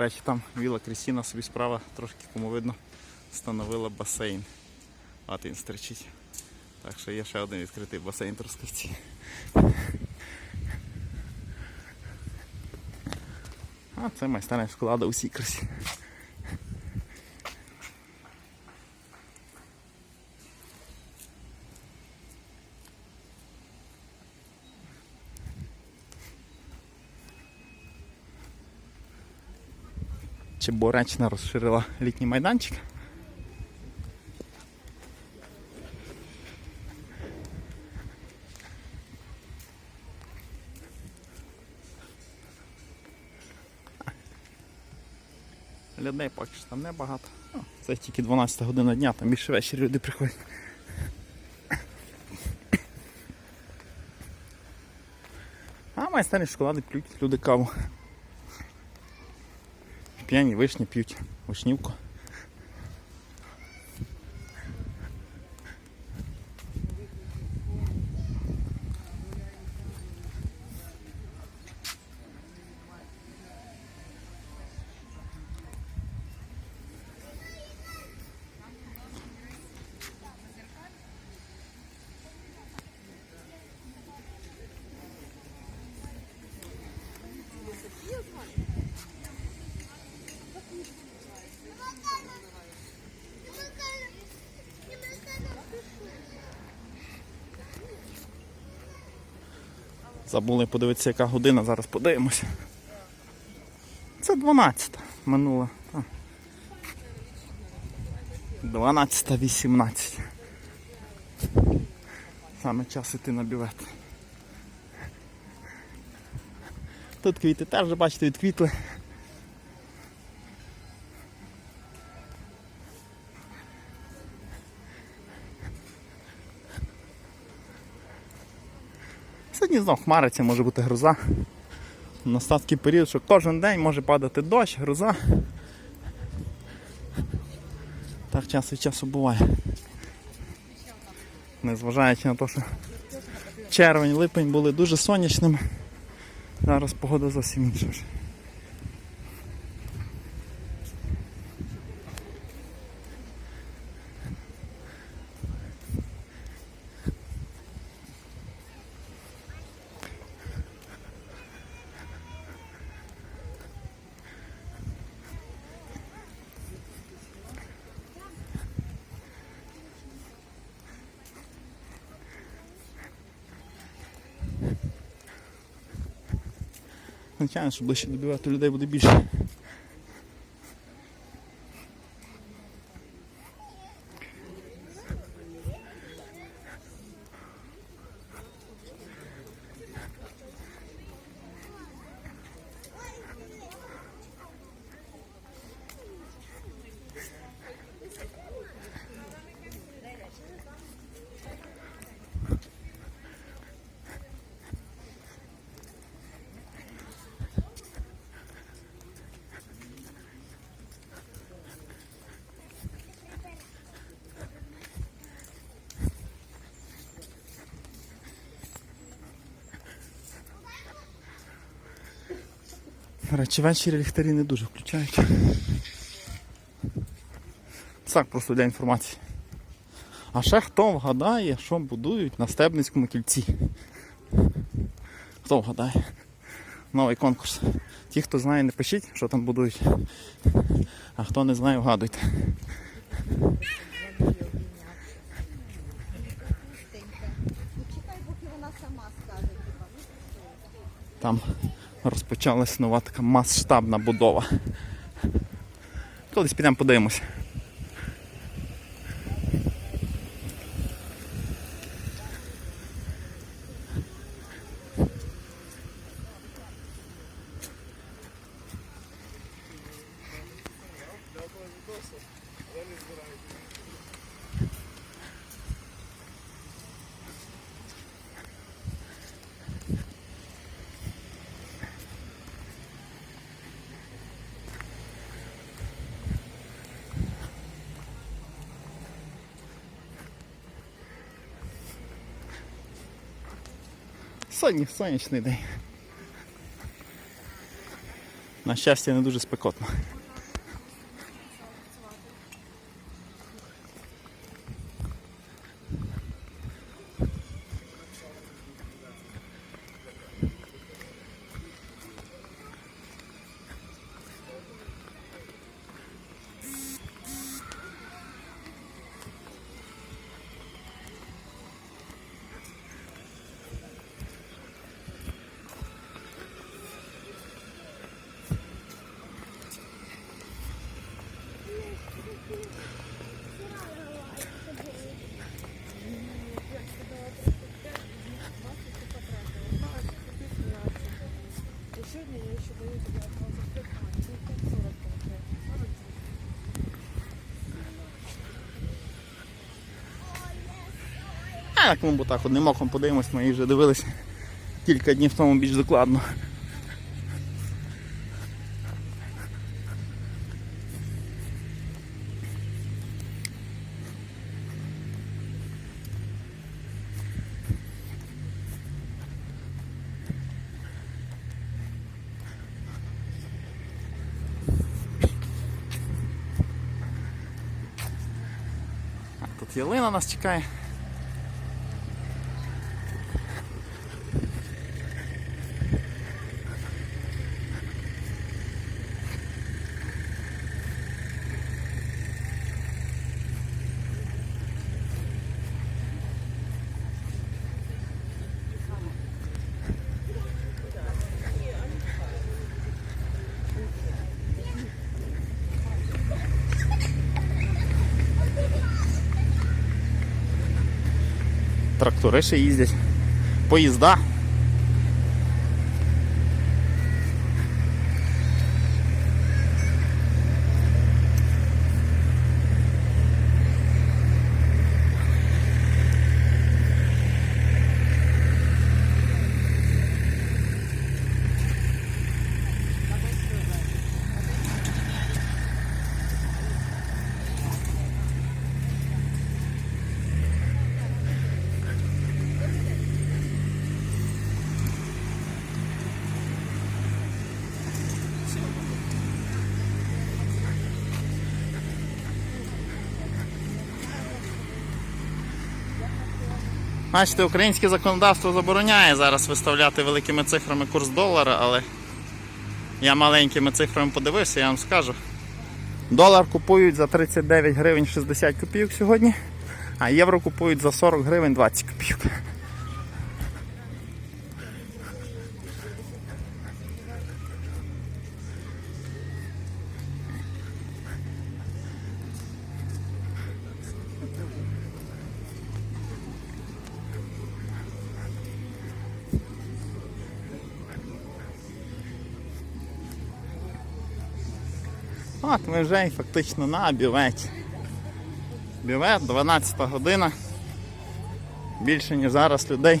речі, там Віла Крістіна собі справа, трошки кому видно, встановила басейн. От він стричить. Так що є ще один відкритий басейн Трускавці. А це майстерня склада усій красі. Чебуречна розширила літній майданчик. Людей поки що там небагато. Ну, Це тільки 12 година дня, там більше ввечері люди приходять. А майстерні шоколади п'ють люди каву. П'яні вишні п'ють вишнівку. Забули подивитися, яка година, зараз подивимося. Це 12 минула. 12.18. Саме час іти на бювет. Тут квіти теж, бачите, відквітли. Сьогодні знов хмариться, може бути гроза. Настав період, що кожен день може падати дощ, гроза. Так час від часу буває. Незважаючи на те, що червень, липень були дуже сонячними. Зараз погода зовсім інша. Вже. Звичайно, що ближче до речі, ввечері ліхтарі не дуже включають. Так, просто для інформації. А ще хто вгадає, що будують на Стебницькому кільці? Хто вгадає? Новий конкурс. Ті, хто знає, не пишіть, що там будують. А хто не знає, вгадуйте. Там розпочалась нова така масштабна будова. Колись підемо подивимося. Сьогодні сонячний день. На щастя, не дуже спекотно. Як ми бо так одним оком подивимось, ми її вже дивилися кілька днів тому більш докладно. Тут ялина нас чекає. Трактори ще їздять. Поїзда. Бачите, українське законодавство забороняє зараз виставляти великими цифрами курс долара, але я маленькими цифрами подивився, я вам скажу. Долар купують за 39 гривень 60 копійок сьогодні, а євро купують за 40 гривень 20 копійок. От ми вже і фактично на бюветі. Бювет, 12 година. Більше ніж зараз людей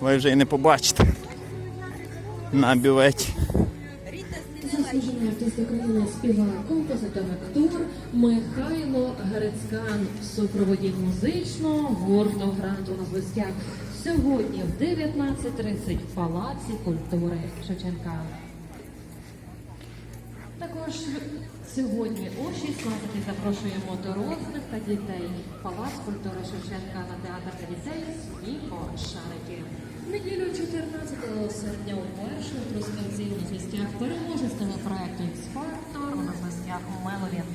ви вже і не побачите на бюветі. України, співак, композитор, актор Михайло Грицькан супроводі музичного гурту гранту на звестях сьогодні в 19.30 в Палаці культури Шевченка. Також сьогодні о 16 запрошуємо дорослих та дітей в Палац культури Шевченка на театр для дітей «Сміхо Шарики. В неділю 14 серпня вперше в Трускавці на звістях переможець телепроекту «X-Factor» на звістях Меловін.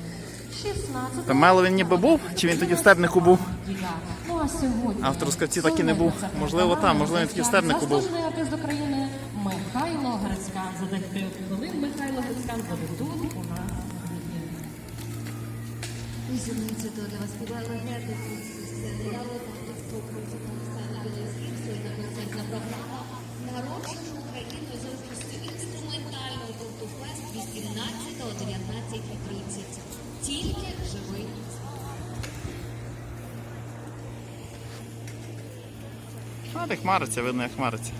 16 Та Меловін ніби був, чи він тоді в Стебнику був? Ну а сьогодні А в Трускавці так і не був. Можливо, там, можливо, він тоді в Стебнику був. Заслужений артист України Михайло Грицькан. За декілька буде тут у нас. ефірі. 18 для вас співає легенди серіалу «Авторство проти Оксана Білозір». Сьогодні концертна програма «Народжена Україною» за участю інструментального гурту «Фест» 18 о 19.30. Тільки живий де хмариться, видно, як хмариться.